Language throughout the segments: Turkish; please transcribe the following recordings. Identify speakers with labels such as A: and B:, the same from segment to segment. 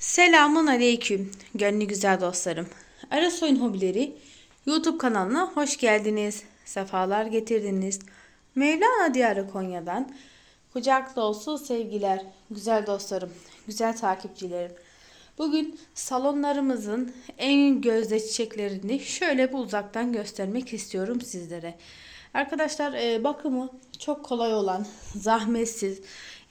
A: Selamun aleyküm gönlü güzel dostlarım. Arasoyun Hobileri YouTube kanalına hoş geldiniz. Sefalar getirdiniz. Mevlana Diyarı Konya'dan kucak dolusu sevgiler güzel dostlarım, güzel takipçilerim. Bugün salonlarımızın en gözde çiçeklerini şöyle bir uzaktan göstermek istiyorum sizlere. Arkadaşlar e, bakımı çok kolay olan, zahmetsiz,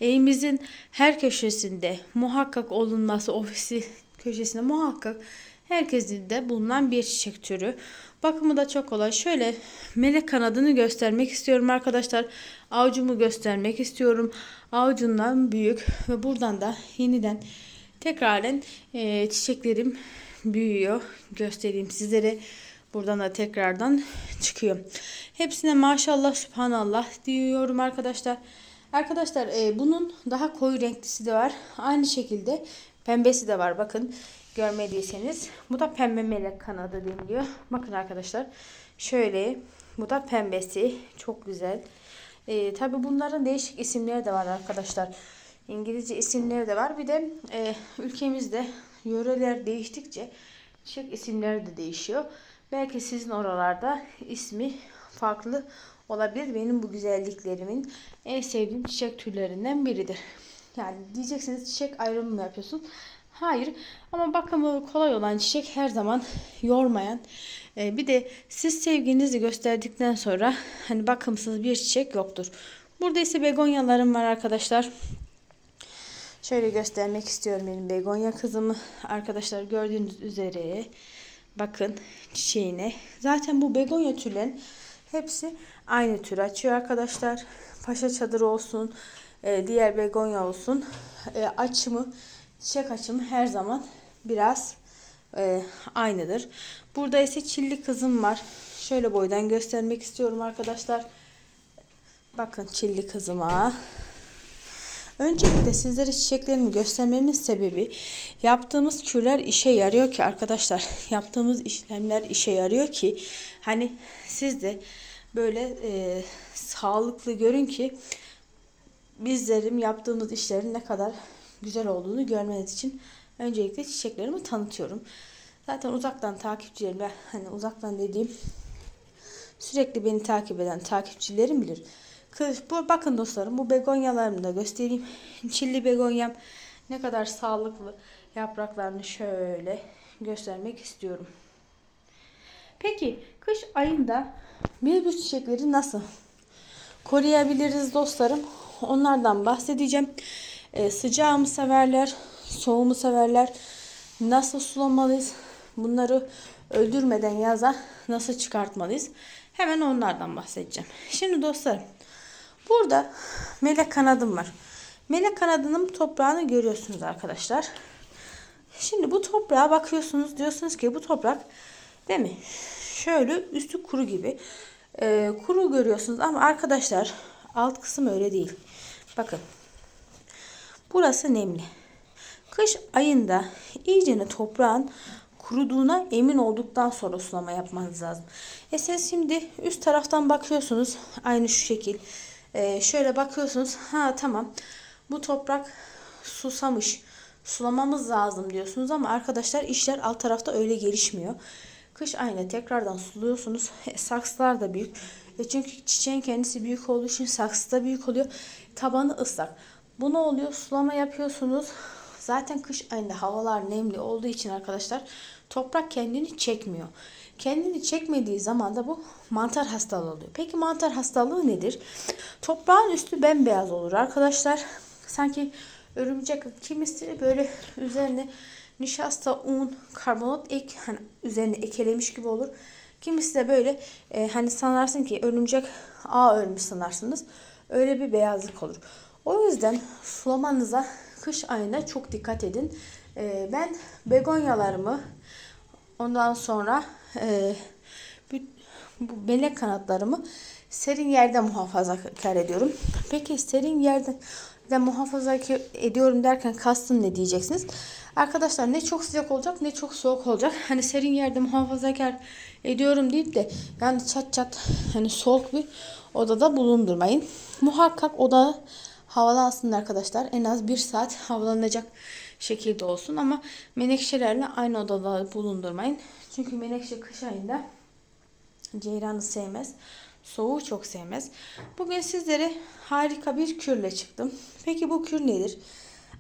A: evimizin her köşesinde muhakkak olunması ofisi köşesinde muhakkak herkesin de bulunan bir çiçek türü. Bakımı da çok kolay. Şöyle melek kanadını göstermek istiyorum arkadaşlar. Avucumu göstermek istiyorum. Avucundan büyük ve buradan da yeniden tekraren e, çiçeklerim büyüyor. Göstereyim sizlere. Buradan da tekrardan çıkıyor. Hepsine maşallah subhanallah diyorum arkadaşlar. Arkadaşlar e, bunun daha koyu renklisi de var. Aynı şekilde pembesi de var. Bakın görmediyseniz. Bu da pembe melek kanadı deniliyor. Bakın arkadaşlar. Şöyle bu da pembesi. Çok güzel. E, Tabi bunların değişik isimleri de var arkadaşlar. İngilizce isimleri de var. Bir de e, ülkemizde yöreler değiştikçe çiçek isimleri de değişiyor. Belki sizin oralarda ismi farklı olabilir. Benim bu güzelliklerimin en sevdiğim çiçek türlerinden biridir. Yani diyeceksiniz çiçek ayrımı mı yapıyorsun? Hayır ama bakımı kolay olan çiçek her zaman yormayan. Ee, bir de siz sevginizi gösterdikten sonra hani bakımsız bir çiçek yoktur. Burada ise begonyalarım var arkadaşlar. Şöyle göstermek istiyorum benim begonya kızımı. Arkadaşlar gördüğünüz üzere bakın çiçeğine. Zaten bu begonya türlerin hepsi aynı tür açıyor arkadaşlar. Paşa çadırı olsun, e, diğer begonya olsun. E, açımı, çiçek açımı her zaman biraz e, aynıdır. Burada ise çilli kızım var. Şöyle boydan göstermek istiyorum arkadaşlar. Bakın çilli kızıma. Öncelikle sizlere çiçeklerimi göstermemin sebebi yaptığımız kürler işe yarıyor ki arkadaşlar yaptığımız işlemler işe yarıyor ki hani siz de böyle e, sağlıklı görün ki bizlerim yaptığımız işlerin ne kadar güzel olduğunu görmeniz için öncelikle çiçeklerimi tanıtıyorum. Zaten uzaktan takipçilerim ve hani uzaktan dediğim sürekli beni takip eden takipçilerim bilir. Bu, bakın dostlarım bu begonyalarımı da göstereyim. Çilli begonyam ne kadar sağlıklı yapraklarını şöyle göstermek istiyorum. Peki kış ayında biz bu çiçekleri nasıl koruyabiliriz dostlarım? Onlardan bahsedeceğim. Ee, sıcağı mı severler, soğuğu severler? Nasıl sulamalıyız? Bunları öldürmeden yaza nasıl çıkartmalıyız? Hemen onlardan bahsedeceğim. Şimdi dostlarım Burada melek kanadım var. Melek kanadının toprağını görüyorsunuz arkadaşlar. Şimdi bu toprağa bakıyorsunuz. Diyorsunuz ki bu toprak değil mi? Şöyle üstü kuru gibi. Ee, kuru görüyorsunuz ama arkadaşlar alt kısım öyle değil. Bakın. Burası nemli. Kış ayında iyicene toprağın kuruduğuna emin olduktan sonra sulama yapmanız lazım. E siz şimdi üst taraftan bakıyorsunuz. Aynı şu şekil. Ee, şöyle bakıyorsunuz. Ha tamam. Bu toprak susamış. Sulamamız lazım diyorsunuz ama arkadaşlar işler alt tarafta öyle gelişmiyor. Kış ayna tekrardan suluyorsunuz. E, saksılar da büyük. E çünkü çiçeğin kendisi büyük olduğu için saksı da büyük oluyor. Tabanı ıslak. Bu ne oluyor? Sulama yapıyorsunuz. Zaten kış ayında havalar nemli olduğu için arkadaşlar toprak kendini çekmiyor. Kendini çekmediği zaman da bu mantar hastalığı oluyor. Peki mantar hastalığı nedir? Toprağın üstü bembeyaz olur arkadaşlar. Sanki örümcek kimisi böyle üzerine nişasta, un, karbonat ek hani üzerine ekelemiş gibi olur. Kimisi de böyle e, hani sanarsın ki örümcek ağ örmüş sanarsınız. Öyle bir beyazlık olur. O yüzden sulamanıza kış ayında çok dikkat edin. E, ben begonyalarımı ondan sonra e, bu melek kanatlarımı serin yerde muhafaza ediyorum. Peki serin yerde de muhafaza ediyorum derken kastım ne diyeceksiniz? Arkadaşlar ne çok sıcak olacak ne çok soğuk olacak. Hani serin yerde muhafazakar ediyorum deyip de yani çat çat hani soğuk bir odada bulundurmayın. Muhakkak oda havalansın arkadaşlar. En az bir saat havalanacak şekilde olsun ama menekşelerle aynı odada bulundurmayın. Çünkü menekşe kış ayında ceyranı sevmez. Soğuğu çok sevmez. Bugün sizlere harika bir kürle çıktım. Peki bu kür nedir?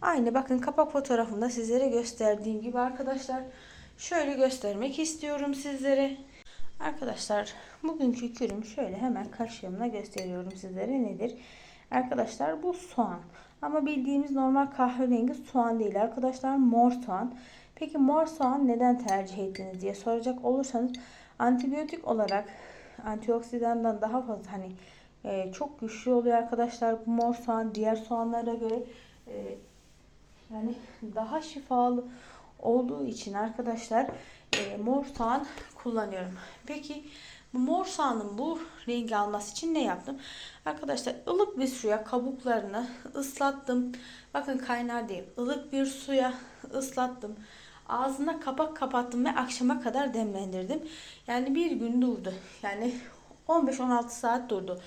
A: Aynı bakın kapak fotoğrafında sizlere gösterdiğim gibi arkadaşlar. Şöyle göstermek istiyorum sizlere. Arkadaşlar bugünkü kürüm şöyle hemen kaşığımla gösteriyorum sizlere nedir? Arkadaşlar bu soğan. Ama bildiğimiz normal kahverengi soğan değil arkadaşlar mor soğan. Peki mor soğan neden tercih ettiniz diye soracak olursanız antibiyotik olarak antioksidandan daha fazla hani e, çok güçlü oluyor arkadaşlar bu mor soğan diğer soğanlara göre e, yani daha şifalı olduğu için arkadaşlar e, mor soğan kullanıyorum. Peki bu mor soğanın bu rengi alması için ne yaptım? Arkadaşlar ılık bir suya kabuklarını ıslattım. Bakın kaynar değil. ılık bir suya ıslattım. Ağzına kapak kapattım ve akşama kadar demlendirdim. Yani bir gün durdu. Yani 15-16 saat durdu.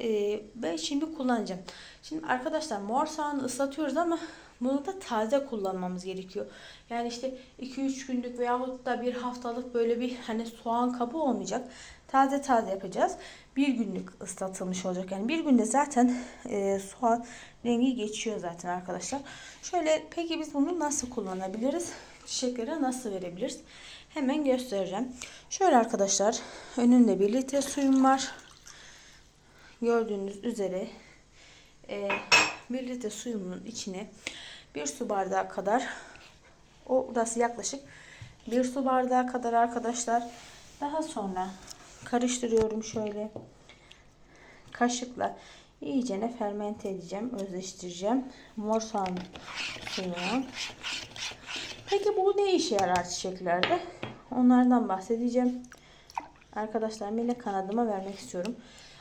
A: Ee, ben şimdi kullanacağım. Şimdi arkadaşlar mor soğanı ıslatıyoruz ama bunu da taze kullanmamız gerekiyor. Yani işte 2-3 günlük veyahut da bir haftalık böyle bir hani soğan kabı olmayacak. Taze taze yapacağız. Bir günlük ıslatılmış olacak. Yani bir günde zaten e, soğan rengi geçiyor zaten arkadaşlar. Şöyle peki biz bunu nasıl kullanabiliriz? Çiçeklere nasıl verebiliriz? Hemen göstereceğim. Şöyle arkadaşlar önümde bir litre suyum var. Gördüğünüz üzere e, bir litre suyumun içine bir su bardağı kadar orası yaklaşık bir su bardağı kadar arkadaşlar daha sonra karıştırıyorum şöyle kaşıkla iyicene fermente edeceğim özleştireceğim mor soğan suyunu peki bu ne işe yarar çiçeklerde onlardan bahsedeceğim arkadaşlar melek kanadıma vermek istiyorum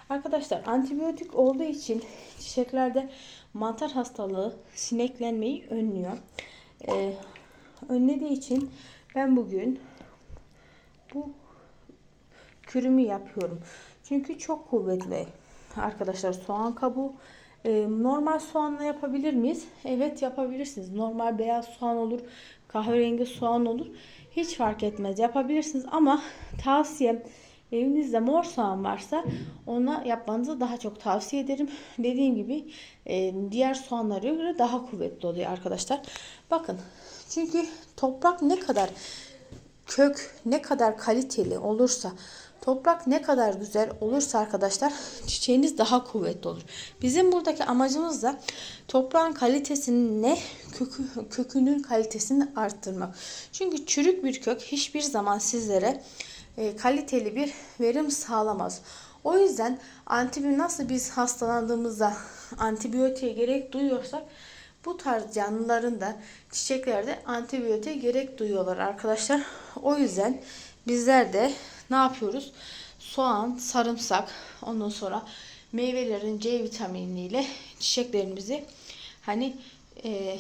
A: Arkadaşlar antibiyotik olduğu için çiçeklerde mantar hastalığı sineklenmeyi önlüyor. Ee, önlediği için ben bugün bu kürümü yapıyorum. Çünkü çok kuvvetli. Arkadaşlar soğan kabuğu normal soğanla yapabilir miyiz? Evet yapabilirsiniz. Normal beyaz soğan olur, kahverengi soğan olur. Hiç fark etmez yapabilirsiniz ama tavsiyem Evinizde mor soğan varsa ona yapmanızı daha çok tavsiye ederim. Dediğim gibi e, diğer soğanlara göre daha kuvvetli oluyor arkadaşlar. Bakın çünkü toprak ne kadar kök ne kadar kaliteli olursa toprak ne kadar güzel olursa arkadaşlar çiçeğiniz daha kuvvetli olur. Bizim buradaki amacımız da toprağın kalitesini ne kökü, kökünün kalitesini arttırmak. Çünkü çürük bir kök hiçbir zaman sizlere e, kaliteli bir verim sağlamaz. O yüzden antibiyotik nasıl biz hastalandığımızda antibiyotiğe gerek duyuyorsak bu tarz canlıların da çiçeklerde antibiyotiğe gerek duyuyorlar arkadaşlar. O yüzden bizler de ne yapıyoruz? Soğan, sarımsak, ondan sonra meyvelerin C vitaminiyle çiçeklerimizi hani e,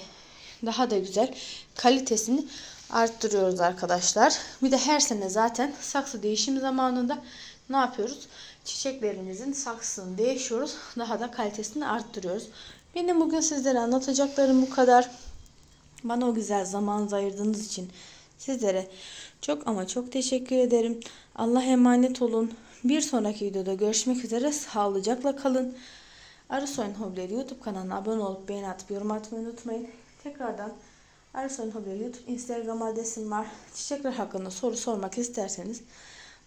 A: daha da güzel kalitesini arttırıyoruz arkadaşlar. Bir de her sene zaten saksı değişim zamanında ne yapıyoruz? Çiçeklerimizin saksısını değişiyoruz. Daha da kalitesini arttırıyoruz. Benim bugün sizlere anlatacaklarım bu kadar. Bana o güzel zaman ayırdığınız için sizlere çok ama çok teşekkür ederim. Allah emanet olun. Bir sonraki videoda görüşmek üzere. Sağlıcakla kalın. Arısoyun Hobileri YouTube kanalına abone olup beğeni atıp yorum atmayı unutmayın. Tekrardan Arson Hobi YouTube, Instagram adresim var. Çiçekler hakkında soru sormak isterseniz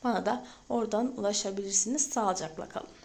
A: bana da oradan ulaşabilirsiniz. Sağlıcakla kalın.